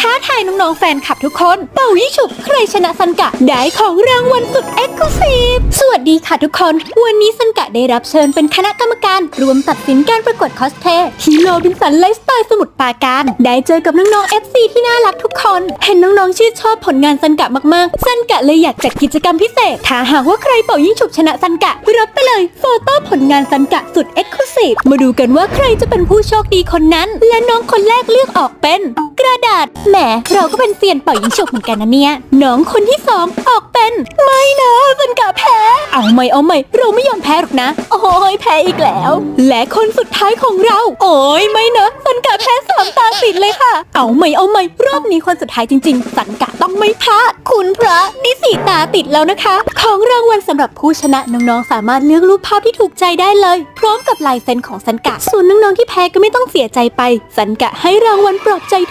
ท้าทายน้องๆแฟนคลับทุกคน เป่ายิงฉุบใครชนะสันกะได้ของรางวัลสุดเอ็กซ์คลูซีฟสวัสดีค่ะทุกคน วันนี้สันกะได้รับเชิญเป็นคณะกรรมการรวมตัดสินการประกวดคอสเพลย์ที่โรบินสันไลฟ์สไตล์สมุทรปราการ ได้เจอกับน้องๆ FC ที่น่ารักทุกคน เห็นน้องๆชื่นชอบผลงานสันกะมากๆสันกะเลยอยากจัดกิจกรรมพิเศษถ้าหากว่าใครเป่ายิงฉุบชนะสันกะรับไปเลยโฟโต้ผลงานสันกะสุดเอ็กซ์คลูซีฟมาดูกันว่าใครจะเป็นผู้โชคดีคนนั้น และน้องคนแรกเลือกออกเป็น กระดาษ แหม เราก็เป็นเซียนเป่ายิงฉุบเหมือนกันนะเนี่ย น้องคนที่สองออกเป็น ไม่นะสันกะแพ้ เอาไม่เอาไม่เราไม่ยอมแพ้หรอกนะ โอ้ยแพ้อีกแล้ว และคนสุดท้ายของเรา โอ้ยไม่นะสันกะแพ้สามตาติดเลยค่ะ เอาไม่เอาไม่รอบนี้คนสุดท้ายจริง ๆ สันกะต้องไม่พลาดคุณพระนี่สี่ตาติดแล้วนะคะ ของรางวัลสำหรับผู้ชนะน้องๆสามารถเลือกรูปภาพที่ถูกใจได้เลย พร้อมกับลายเซ็นของสันกะส่วนน้องๆที่แพ้ก็ไม่ต้องเสียใจไป สันกะให้รางวัลปลอบใจทุก